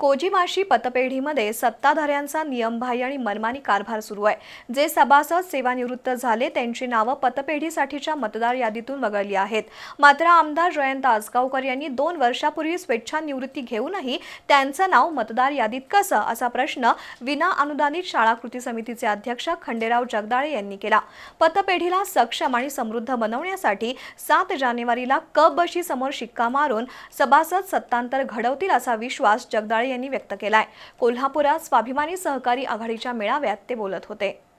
कोजीमाशी पतपेढीमध्ये सत्ताधाऱ्यांचा नियमबाह्य आणि मनमानी कारभार सुरू आहे. जे सभासद सेवानिवृत्त झाले त्यांची नावं पतपेढीसाठीच्या मतदार यादीतून वगळली आहेत. मात्र आमदार जयंत आसगावकर यांनी दोन वर्षापूर्वी स्वेच्छानिवृत्ती घेऊनही त्यांचं नाव मतदार यादीत कसं असा प्रश्न विना अनुदानित शाळा कृती समितीचे अध्यक्ष खंडेराव जगदाळे यांनी केला. पतपेढीला सक्षम आणि समृद्ध बनवण्यासाठी सात जानेवारीला कप बशी समोर शिक्का मारून सभासद सत्तांतर घडवतील असा विश्वास जगदाळे यांनी व्यक्त केलाय. कोल्हापुरात स्वाभिमानी सहकारी आघाडीच्या मेळाव्यात ते बोलत होते.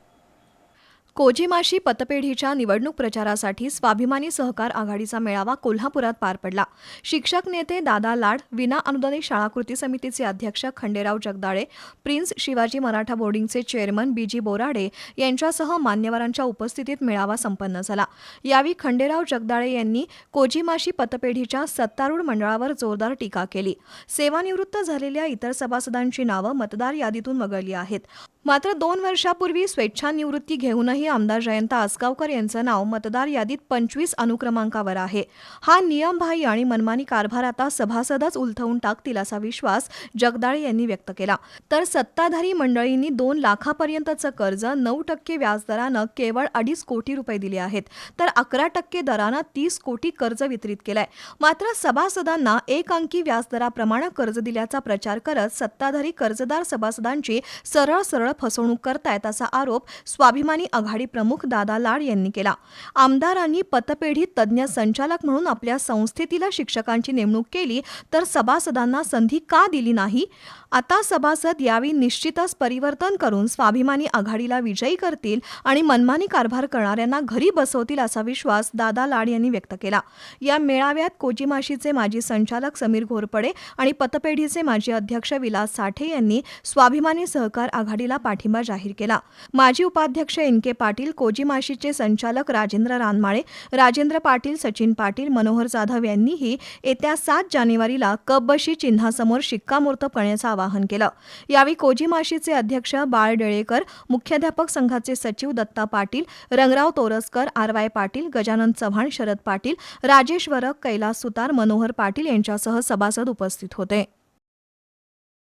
कोजिमाशी पतपेढीच्या निवडणूक प्रचारासाठी स्वाभिमानी सहकार आघाडीचा मेळावा कोल्हापुरात पार पडला. शिक्षक नेते दादा लाड विना अनुदानित शाळा कृती समितीचे अध्यक्ष खंडेराव जगदाळे प्रिन्स शिवाजी मराठा बोर्डिंगचे चेअरमन बीजी बोराडे यांच्यासह मान्यवरांच्या उपस्थितीत मेळावा संपन्न झाला. यावेळी खंडेराव जगदाळे यांनी कोजिमाशी पतपेढीच्या सत्तारूढ मंडळावर जोरदार टीका केली. सेवानिवृत्त झालेल्या इतर सभासदांची नावं मतदार यादीतून वगळली आहेत. मात्र दोन वर्षापूर्वी स्वेच्छानिवृत्ती घेऊनही आमदार जयंत आसगावकर यांचं नाव मतदार यादीत पंचवीस अनुक्रमांकावर आहे. हा नियमबाह्य आणि मनमानी कारभार आता सभासदच उलथवून टाकतील असा विश्वास जगदाळे यांनी व्यक्त केला. तर सत्ताधारी मंडळींनी दोन लाखापर्यंतचं कर्ज नऊ टक्के व्याजदरानं केवळ अडीच कोटी रुपये दिले आहेत. तर अकरा टक्के दरानं तीस कोटी कर्ज वितरित केलंय. मात्र सभासदांना एक अंकी व्याजदराप्रमाणे कर्ज दिल्याचा प्रचार करत सत्ताधारी कर्जदार सभासदांची सरळ सरळ फसवणूक करतायत असा आरोप स्वाभिमानी आघाडी प्रमुख दादा लाड यांनी केला. आमदारांनी पतपेढी तज्ज्ञ संचालक म्हणून आपल्या संस्थेतील शिक्षकांची नेमणूक केली तर सभासदांना संधी का दिली नाही? आता सभासद यावेळी निश्चितच परिवर्तन करून स्वाभिमानी आघाडीला विजयी करतील आणि मनमानी कारभार करणाऱ्यांना घरी बसवतील असा विश्वास दादा लाड यांनी व्यक्त केला. या मेळाव्यात कोजीमाशीचे माजी संचालक समीर घोरपडे आणि पतपेढीचे माजी अध्यक्ष विलास साठे यांनी स्वाभिमानी सहकार आघाडीला पाठिंबा जाहीर केला. माजी उपाध्यक्ष एन के पाटील कोजीमाशीचे संचालक राजेंद्र रानमाळे राजेंद्र पाटील सचिन पाटील मनोहर जाधव यांनीही येत्या सात जानेवारीला कपबशी चिन्हासमोर शिक्कामोर्तब करण्याचं आवाहन केलं. यावेळी कोजीमाशीचे अध्यक्ष बाळ डेळेकर मुख्याध्यापक संघाचे सचिव दत्ता पाटील रंगराव तोरसकर आर वाय पाटील गजानन चव्हाण शरद पाटील राजेश वरक कैलास सुतार मनोहर पाटील यांच्यासह सभासद उपस्थित होते.